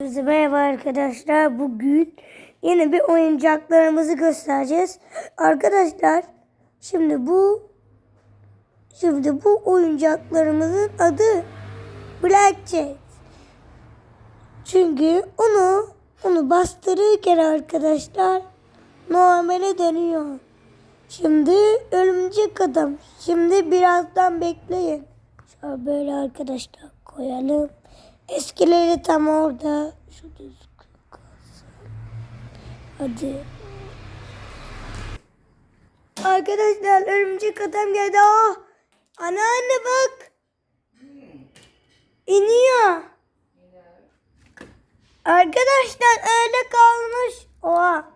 Herkese Merhaba arkadaşlar. Bugün yine bir oyuncaklarımızı göstereceğiz. Arkadaşlar şimdi bu şimdi bu oyuncaklarımızın adı Blackjack. Çünkü onu onu bastırırken arkadaşlar normale dönüyor. Şimdi örümcek adam. Şimdi birazdan bekleyin. Şöyle böyle arkadaşlar koyalım. Eskileri tam orada. Şu düzgün kalsın. Hadi. Arkadaşlar örümcek adam geldi. Aa, anneanne bak. İniyor. Arkadaşlar öyle kalmış. Oha.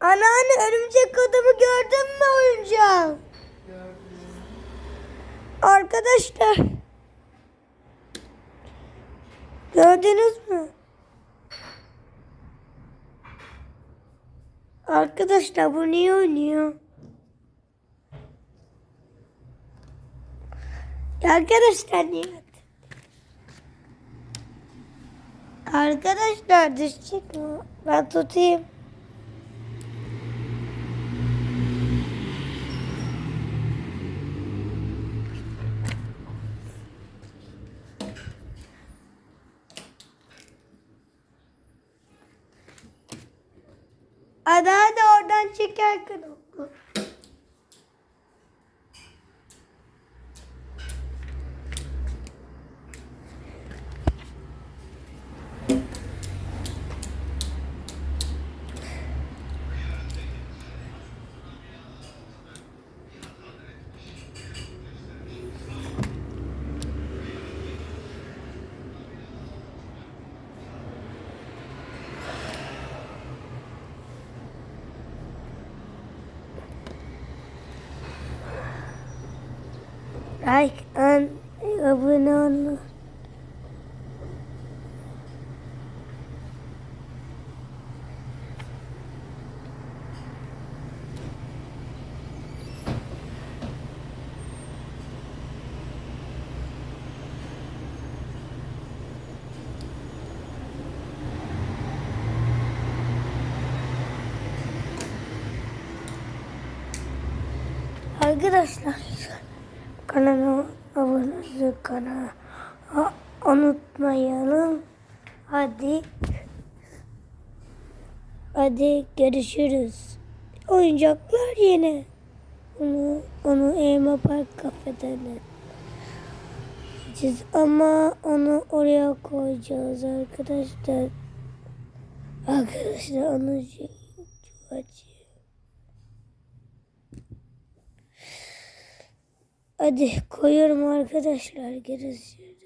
Anneanne örümcek adamı gördün mü oyuncağım? Arkadaşlar. Gördünüz mü? Arkadaşlar bu niye oynuyor? Ya Arkadaşlar niye? Arkadaşlar düşecek mi? Ben tutayım. Hadi hadi oradan çekerken oku. Like and abone olun. Arkadaşlar kanala abone kanala unutmayalım. Hadi hadi görüşürüz. Oyuncaklar yine. Onu, onu Elma Park kafeden. Ama onu oraya koyacağız arkadaşlar. Arkadaşlar onu açıyor. Hadi koyuyorum arkadaşlar. Görüşürüz.